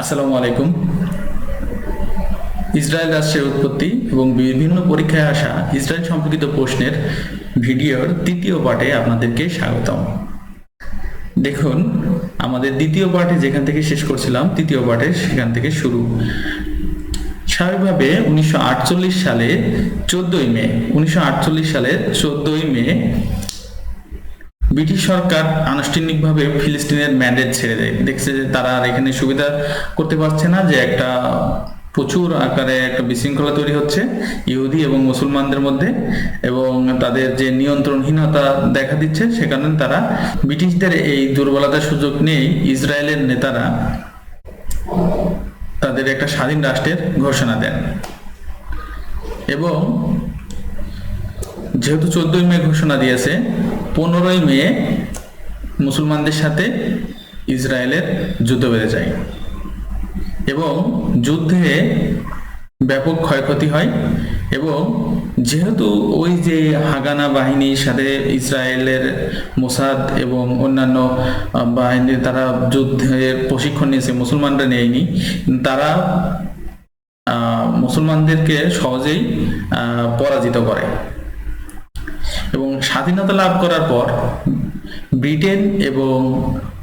আসসালামু আলাইকুম। ইসরায়েল রাষ্ট্রের উৎপত্তি এবং বিভিন্ন পরীক্ষায় আসা ইসরায়েল সম্পর্কিত প্রশ্নের ভিডিওর তৃতীয় পার্টে আপনাদেরকে স্বাগতম। দেখুন, আমাদের দ্বিতীয় পার্টে যেখান থেকে শেষ করছিলাম, তৃতীয় পার্টে সেখান থেকে শুরু। স্বাভাবিকভাবে উনিশশো আটচল্লিশ সালে চোদ্দই মে, উনিশশো সালের চোদ্দই মে ব্রিটিশ সরকার আনুষ্ঠানিকভাবে ফিলিস্তিনের ম্যান্ডেট ছেড়ে দেয়। দেখছে যে তারা আর এখানে সুবিধা করতে পারছে না যে একটা প্রচুর আকারে একটা বিশৃঙ্খলা তৈরি হচ্ছে ইহুদি এবং মুসলমানদের মধ্যে এবং তাদের যে নিয়ন্ত্রণহীনতা দেখা দিচ্ছে, সে কারণে তারা ব্রিটিশদের এই দুর্বলতার সুযোগ নিয়েই ইসরায়েলের নেতারা তাদের একটা স্বাধীন রাষ্ট্রের ঘোষণা দেন। এবং যেহেতু চোদ্দই মে ঘোষণা দিয়েছে পনেরোই মে মুসলমানদের সাথে ইসরায়েলের যুদ্ধ বেড়ে যায় এবং যুদ্ধে ব্যাপক ক্ষয়ক্ষতি হয় এবং যেহেতু ওই যে হাগানা বাহিনীর সাথে ইসরায়েলের মোসাদ এবং অন্যান্য আহ, বাহিনীর তারা যুদ্ধের প্রশিক্ষণ নিয়েছে মুসলমানরা নেয়নি তারা মুসলমানদেরকে সহজেই পরাজিত করে। এবং স্বাধীনতা লাভ করার পর ব্রিটেন এবং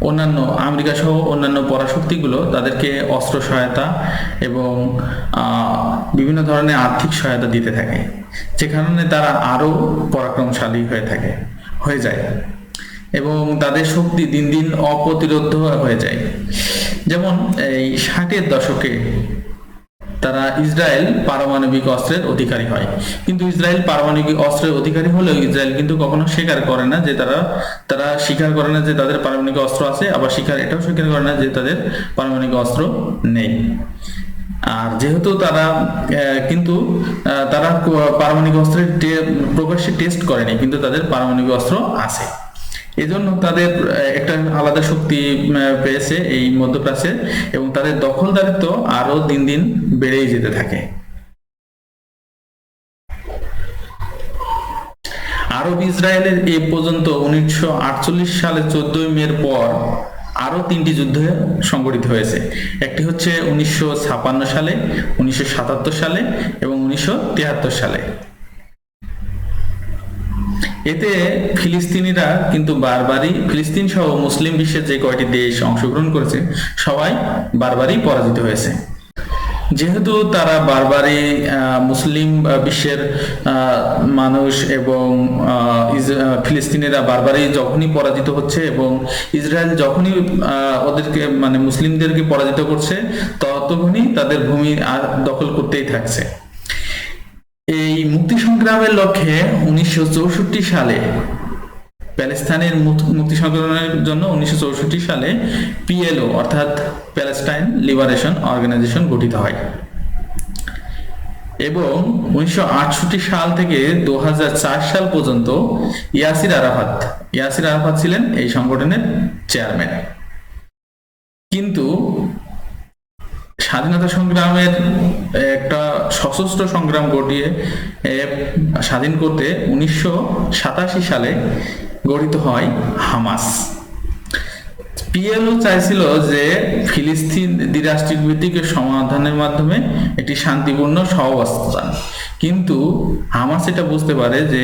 অন্যান্য আমেরিকা সহ অন্যান্য পরাশক্তিগুলো তাদেরকে অস্ত্র সহায়তা এবং বিভিন্ন ধরনের আর্থিক সহায়তা দিতে থাকে। যে কারণে তারা আরও পরাক্রমশালী হয়ে থাকে, হয়ে যায় এবং তাদের শক্তি দিন দিন অপ্রতিরোধ হয়ে যায়। যেমন এই ষাটের দশকে তারা ইসরায়েল পারমাণবিক অস্ত্রের অধিকারী হয়। কিন্তু ইসরায়েল পারমাণবিক অস্ত্রের অধিকারী হলেও ইসরায়েল কিন্তু কখনো স্বীকার করে না যে তারা তারা স্বীকার করে না যে তাদের পারমাণবিক অস্ত্র আছে, আবার স্বীকার, এটাও স্বীকার করে না যে তাদের পারমাণবিক অস্ত্র নেই। আর যেহেতু তারা কিন্তু তারা পারমাণবিক অস্ত্রের প্রকাশ্যে টেস্ট করেনি, কিন্তু তাদের পারমাণবিক অস্ত্র আছে। এজন্য তাদের একটা আলাদা শক্তি পেয়েছে এই মধ্যপ্রাচ্যে এবং তাদের দখলদারিত্ব আরও দিন দিন বেড়েই যেতে থাকে। আরব ইসরায়েলের এ পর্যন্ত উনিশশো আটচল্লিশ সালে চোদ্দই মের পর আরও তিনটি যুদ্ধ সংগঠিত হয়েছে। একটি হচ্ছে উনিশশো সালে, উনিশশো সাতাত্তর সালে এবং উনিশশো সালে। এতে ফিলিস্তিনিরা কিন্তু বারবারই ফিলিস্তিন সহ মুসলিম বিশ্বের যে কয়টি দেশ অংশগ্রহণ করেছে, সবাই বারবারই পরাজিত হয়েছে। যেহেতু তারা বারবারই মুসলিম বিশ্বের মানুষ এবং ফিলিস্তিনিরা বারবারই যখনই পরাজিত হচ্ছে এবং ইসরায়েল যখনই ওদেরকে মানে মুসলিমদেরকে পরাজিত করছে, ততক্ষণই তাদের ভূমি আর দখল করতেই থাকছে। মুক্তি সংগ্রামের লক্ষ্যে উনিশশো চৌষট্টি সালে, প্যালেস্তাইনের মুক- মুক্তি সংগ্রামের জন্য উনিশশো চৌষট্টি সালে পিএলও, অর্থাৎ প্যালেস্টাইন লিবারেশন অর্গানাইজেশন গঠিত হয়। এবং উনিশশো আটষট্টি সাল থেকে দু হাজার চার সাল পর্যন্ত ইয়াসির আরাফাত ইয়াসির আরাফাত ছিলেন এই সংগঠনের চেয়ারম্যান। কিন্তু স্বাধীনতা সংগ্রামের একটা সশস্ত্র সংগ্রাম ঘটিয়ে স্বাধীন করতে উনিশশো সাতাশি সালে গঠিত হয় হামাস। পিএলও চাইছিল যে ফিলিস্তিন দ্বিরাষ্ট্রিক সমাধানের মাধ্যমে একটি শান্তিপূর্ণ সহাবস্থান। কিন্তু হামাস এটা বুঝতে পারে যে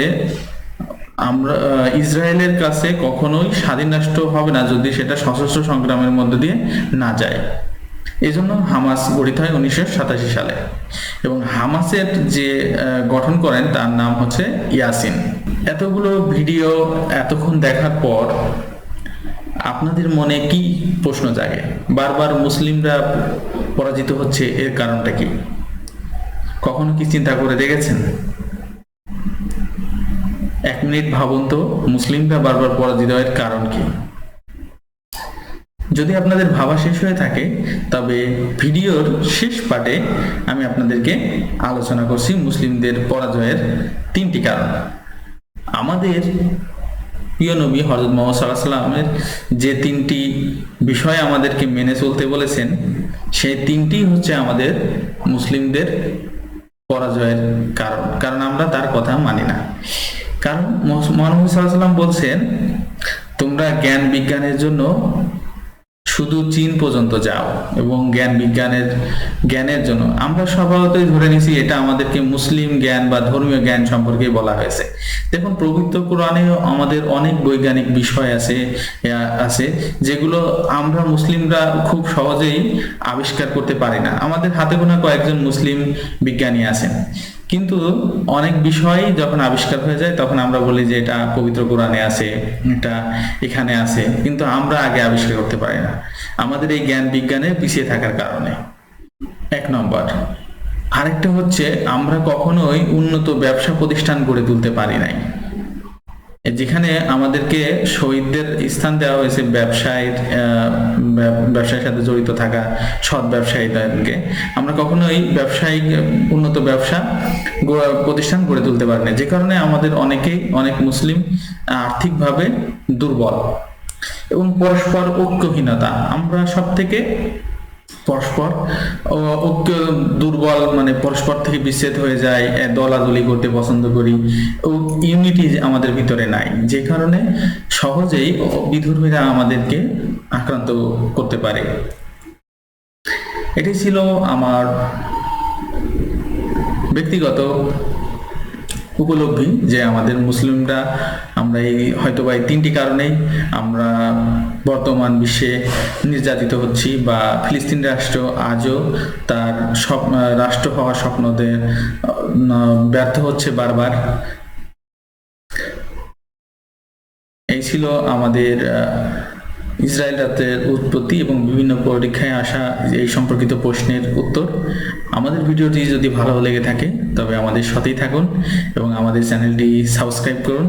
আমরা ইসরায়েলের কাছে কখনোই স্বাধীন রাষ্ট্র হবে না যদি সেটা সশস্ত্র সংগ্রামের মধ্যে দিয়ে না যায়। এই জন্য হামাস গঠিত হয় উনিশশো সাতাশি সালে। এবং হামাসের যে গঠন করেন, তার নাম হচ্ছে ইয়াসিন। এতগুলো ভিডিও এতক্ষণ দেখার পর আপনাদের মনে কি প্রশ্ন জাগে? বারবার মুসলিমরা পরাজিত হচ্ছে, এর কারণটা কি? কখনো কি চিন্তা করে দেখেছেন? এক মিনিট ভাবুন তো, মুসলিমরা বারবার পরাজিত হওয়ার কারণ কি? যদি আপনাদের ভাবা শেষ হয়ে থাকে, তবে ভিডিওর শেষ পার্টে আমি আপনাদেরকে আলোচনা করছি মুসলিমদের পরাজয়ের তিনটি কারণ। আমাদের প্রিয় নবী হজরত মোহাম্মদ সাল্লাহ সাল্লামের যে তিনটি বিষয় আমাদেরকে মেনে চলতে বলেছেন, সেই তিনটি হচ্ছে আমাদের মুসলিমদের পরাজয়ের কারণ। কারণ আমরা তার কথা মানি না। কারণ মহানবী সাল্লাহ সাল্লাম বলছেন, তোমরা জ্ঞান বিজ্ঞানের জন্য শুধু চীন পর্যন্ত যাও এবং জ্ঞান বিজ্ঞানের, জ্ঞানের জন্য। আমরা স্বভাবতই ধরে নিছি এটা আমাদেরকে মুসলিম জ্ঞান বা ধর্মীয় জ্ঞান সম্পর্কে বলা হয়েছে। দেখুন পবিত্র কোরআনেও আমাদের অনেক বৈজ্ঞানিক বিষয় আছে আছে, যেগুলো আমরা মুসলিমরা খুব সহজেই আবিষ্কার করতে পারি না। আমাদের হাতে গোনা কয়েকজন মুসলিম বিজ্ঞানী আছেন। কিন্তু অনেক বিষয় যখন আবিষ্কার হয়ে যায়, তখন আমরা বলি যে এটা পবিত্র কোরআনে আছে, এটা এখানে আছে। কিন্তু আমরা আগে আবিষ্কার করতে পারি না। আমাদের এই জ্ঞান বিজ্ঞানে পিছিয়ে থাকার কারণে। এক নম্বর। আরেকটা হচ্ছে, আমরা কখনোই উন্নত ব্যবসা প্রতিষ্ঠান গড়ে তুলতে পারি নাই। যেখানে আমাদেরকে শহীদদের স্থান দেওয়া হয়েছে ব্যবসায়ীর ব্যবসায়ের সাথে জড়িত থাকা সৎ ব্যবসায়ীদেরকে। আমরা কখনোই ব্যবসায়িক উন্নত ব্যবসা প্রতিষ্ঠান গড়ে তুলতে পারি না। যে কারণে আমাদের অনেকেই অনেক মুসলিম আর্থিকভাবে দুর্বল এবং পরস্পর ঐক্যহীনতা। আমরা সব থেকে পরস্পর। ঐক্য দুর্বল মানে পরস্পর থেকে বিচ্ছেদ হয়ে যায় দলাদলি করতে পছন্দ করি। ও, ইউনিটি আমাদের ভিতরে নাই। যে কারণে সহজেই বিধর্মীরা আমাদেরকে আক্রান্ত করতে পারে। এটি ছিল আমার ব্যক্তিগত উপলব্ধি যে আমাদের মুসলিমরা আমরা এই হয়তো বা এই তিনটি কারণেই আমরা বর্তমান বিশ্বে নির্যাতিত হচ্ছি বা ফিলিস্তিন রাষ্ট্র আজও তার সব রাষ্ট্র হওয়ার স্বপ্নদের ব্যর্থ হচ্ছে বারবার। এই ছিল আমাদের ইসরায়েল রাতের উৎপত্তি এবং বিভিন্ন পরীক্ষায় আসা এই সম্পর্কিত প্রশ্নের উত্তর। আমাদের ভিডিওটি যদি ভালো লেগে থাকে, তবে আমাদের সাথেই থাকুন এবং আমাদের চ্যানেলটি সাবস্ক্রাইব করুন।